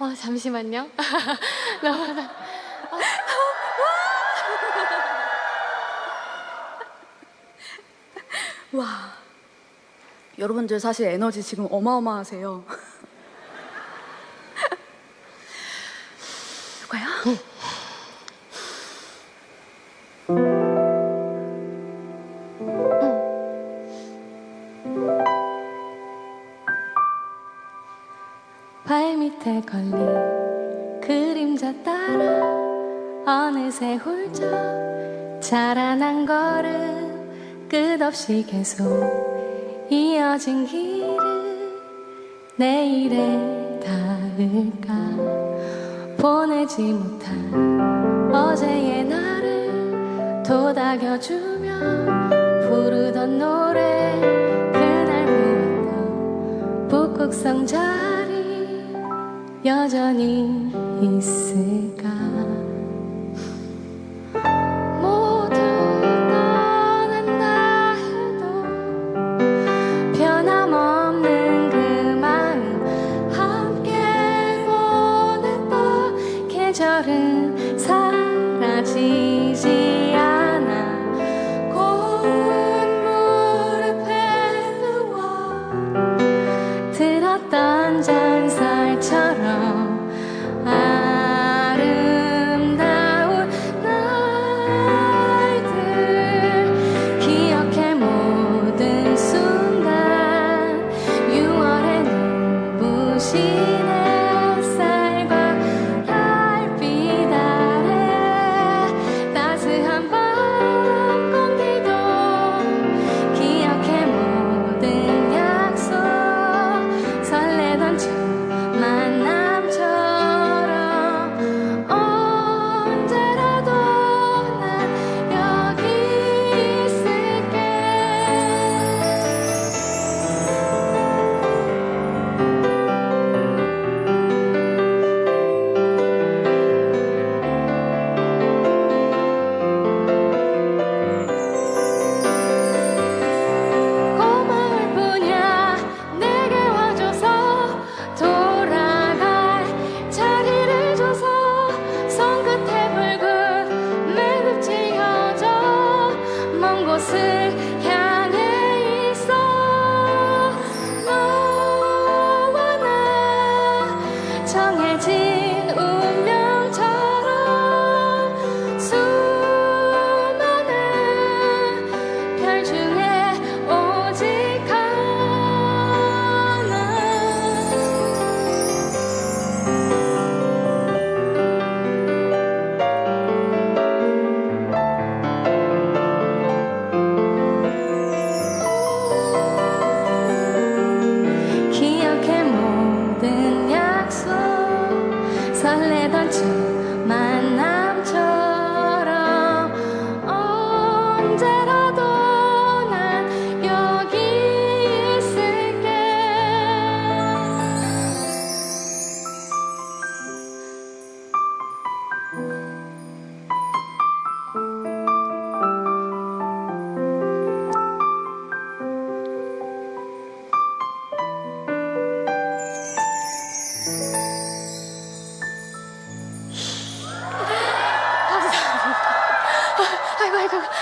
와 잠시만요. 너무 와. 여러분들 사실 에너지 지금 어마어마하세요. 발 밑에 걸린 그림자 따라 어느새 훌쩍 자라난 걸음 끝없이 계속 이어진 길을 내일에 닿을까? 보내지 못한 어제의 나를 도닥여주며 부르던 노래 그날 보았던 북극성 자리 여전히 있을까? 그 계절은 사라지지 않아. 고운 무릎에 누워 들었던 전 满满。 만남처럼 언제라